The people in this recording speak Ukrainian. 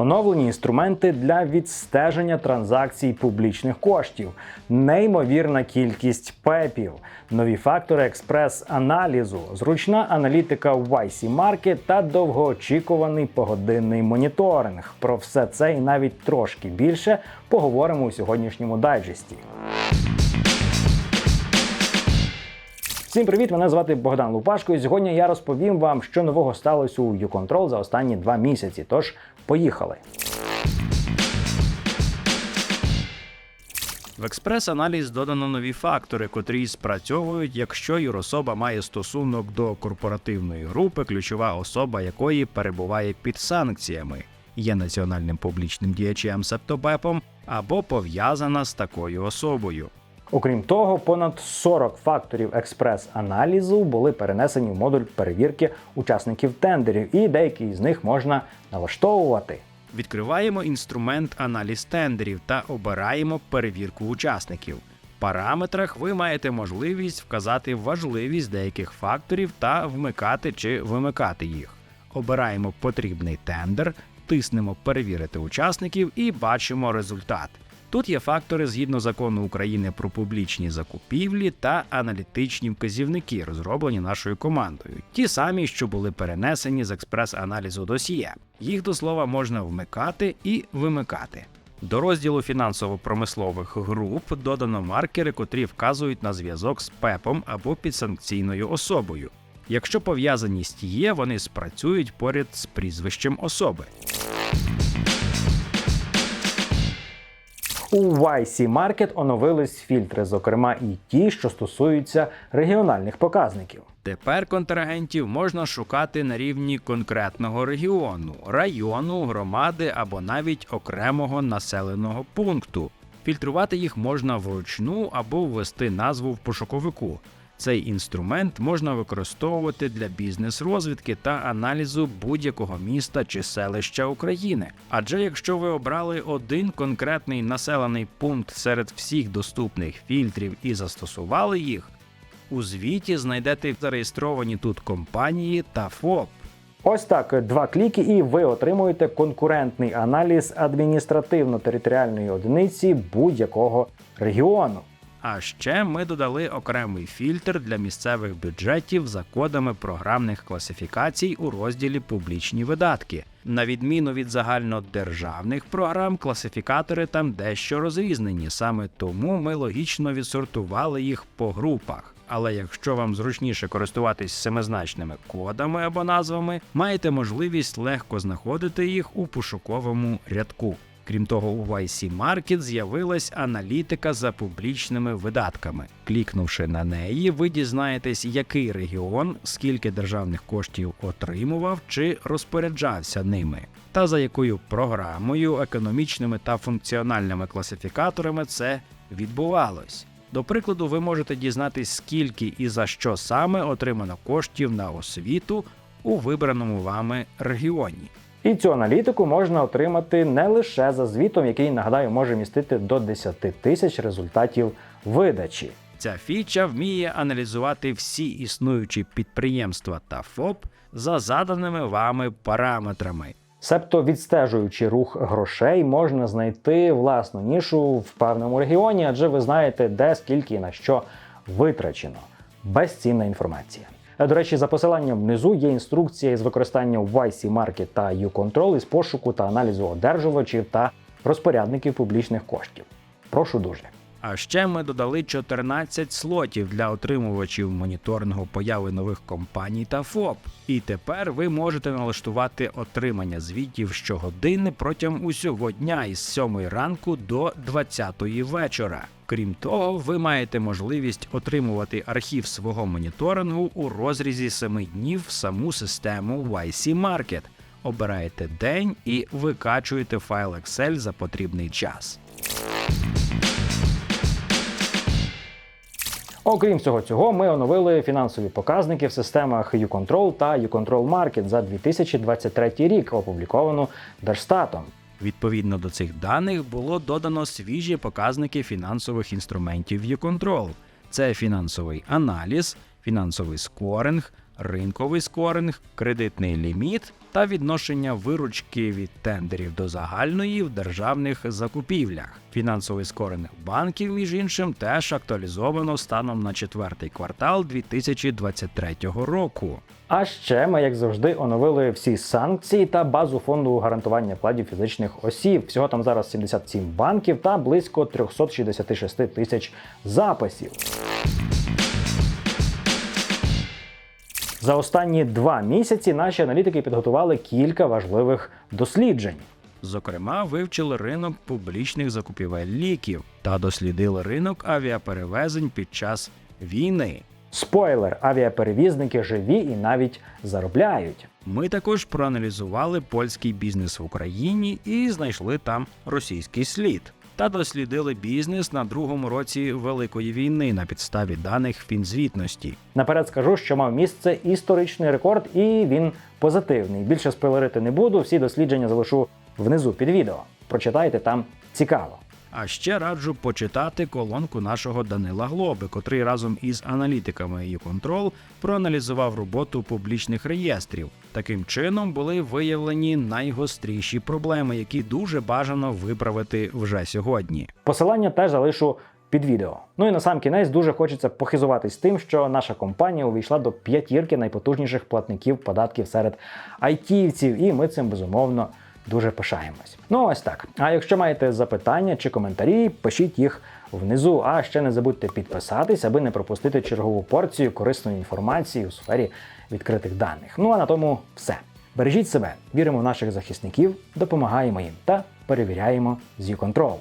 Оновлені інструменти для відстеження транзакцій публічних коштів, неймовірна кількість пепів, нові фактори експрес-аналізу, зручна аналітика в YC Market та довгоочікуваний погодинний моніторинг. Про все це і навіть трошки більше поговоримо у сьогоднішньому дайджесті. Всім привіт! Мене звати Богдан Лупашко. І сьогодні я розповім вам, що нового сталося у YouControl за останні два місяці. Тож поїхали. В експрес-аналіз додано нові фактори, котрі спрацьовують, якщо юрособа має стосунок до корпоративної групи, ключова особа якої перебуває під санкціями, є національним публічним діячем септопепом або пов'язана з такою особою. Окрім того, понад 40 факторів експрес-аналізу були перенесені в модуль перевірки учасників тендерів, і деякі з них можна налаштовувати. Відкриваємо інструмент аналіз тендерів та обираємо перевірку учасників. В параметрах ви маєте можливість вказати важливість деяких факторів та вмикати чи вимикати їх. Обираємо потрібний тендер, тиснемо Перевірити учасників і бачимо результат. Тут є фактори згідно закону України про публічні закупівлі та аналітичні вказівники, розроблені нашою командою, ті самі, що були перенесені з експрес-аналізу досьє. Їх до слова можна вмикати і вимикати. До розділу фінансово-промислових груп додано маркери, котрі вказують на зв'язок з ПЕПом або підсанкційною особою. Якщо пов'язаність є, вони спрацюють поряд з прізвищем особи. У YC Market оновились фільтри, зокрема і ті, що стосуються регіональних показників. Тепер контрагентів можна шукати на рівні конкретного регіону, району, громади або навіть окремого населеного пункту. Фільтрувати їх можна вручну або ввести назву в пошуковику. Цей інструмент можна використовувати для бізнес-розвідки та аналізу будь-якого міста чи селища України. Адже якщо ви обрали один конкретний населений пункт серед всіх доступних фільтрів і застосували їх, у звіті знайдете зареєстровані тут компанії та ФОП. Ось так, два кліки, і ви отримуєте конкурентний аналіз адміністративно-територіальної одиниці будь-якого регіону. А ще ми додали окремий фільтр для місцевих бюджетів за кодами програмних класифікацій у розділі Публічні видатки. На відміну від загальнодержавних програм, класифікатори там дещо розрізнені. Саме тому ми логічно відсортували їх по групах. Але якщо вам зручніше користуватись семизначними кодами або назвами, маєте можливість легко знаходити їх у пошуковому рядку. Крім того, у YC Market з'явилась аналітика за публічними видатками. Клікнувши на неї, ви дізнаєтесь, який регіон, скільки державних коштів отримував чи розпоряджався ними, та за якою програмою, економічними та функціональними класифікаторами це відбувалось. До прикладу, ви можете дізнатись, скільки і за що саме отримано коштів на освіту у вибраному вами регіоні. І цю аналітику можна отримати не лише за звітом, який нагадаю може містити до 10 тисяч результатів видачі. Ця фіча вміє аналізувати всі існуючі підприємства та ФОП за заданими вами параметрами. Себто, відстежуючи рух грошей, можна знайти власну нішу в певному регіоні, адже ви знаєте, де скільки і на що витрачено. Безцінна інформація. Е, До речі, за посиланням внизу є інструкція із використанням YC Market та U-Control із пошуку та аналізу одержувачів та розпорядників публічних коштів. Прошу дуже. А ще ми додали 14 слотів для отримувачів моніторингу появи нових компаній та ФОП. І тепер ви можете налаштувати отримання звітів щогодини протягом усього дня із 7 ранку до 20 вечора. Крім того, ви маєте можливість отримувати архів свого моніторингу у розрізі 7 днів в саму систему YC Market. Обираєте день і викачуєте файл Excel за потрібний час. Окрім всього цього, ми оновили фінансові показники в системах U-Control та U-Control Market за 2023 рік, опубліковану Держстатом. Відповідно до цих даних було додано свіжі показники фінансових інструментів U-Control. Це фінансовий аналіз, фінансовий скоринг, ринковий скоринг, кредитний ліміт та відношення виручки від тендерів до загальної в державних закупівлях. Фінансовий скоринг банків, між іншим, теж актуалізовано станом на четвертий квартал 2023 року. А ще ми, як завжди, оновили всі санкції та базу фонду гарантування вкладів фізичних осіб. Всього там зараз 77 банків та близько 366 тисяч записів. За останні два місяці наші аналітики підготували кілька важливих досліджень. Зокрема, вивчили ринок публічних закупівель ліків та дослідили ринок авіаперевезень під час війни. Спойлер, авіаперевізники живі і навіть заробляють. Ми також проаналізували польський бізнес в Україні і знайшли там російський слід. Та дослідили бізнес на другому році Великої війни на підставі даних фінзвітності. Наперед скажу, що мав місце історичний рекорд, і він позитивний. Більше спойлерити не буду. Всі дослідження залишу внизу під відео. Прочитайте там цікаво. А ще раджу почитати колонку нашого Данила Глоби, котрий разом із аналітиками і контрол проаналізував роботу публічних реєстрів. Таким чином були виявлені найгостріші проблеми, які дуже бажано виправити вже сьогодні. Посилання теж залишу під відео. Ну і на сам кінець дуже хочеться похизуватись тим, що наша компанія увійшла до п'ятірки найпотужніших платників податків серед айтівців, і ми цим безумовно дуже пишаємось. Ну ось так. А якщо маєте запитання чи коментарі, пишіть їх внизу. А ще не забудьте підписатись, аби не пропустити чергову порцію корисної інформації у сфері відкритих даних. Ну а на тому все. Бережіть себе, віримо в наших захисників, допомагаємо їм та перевіряємо з control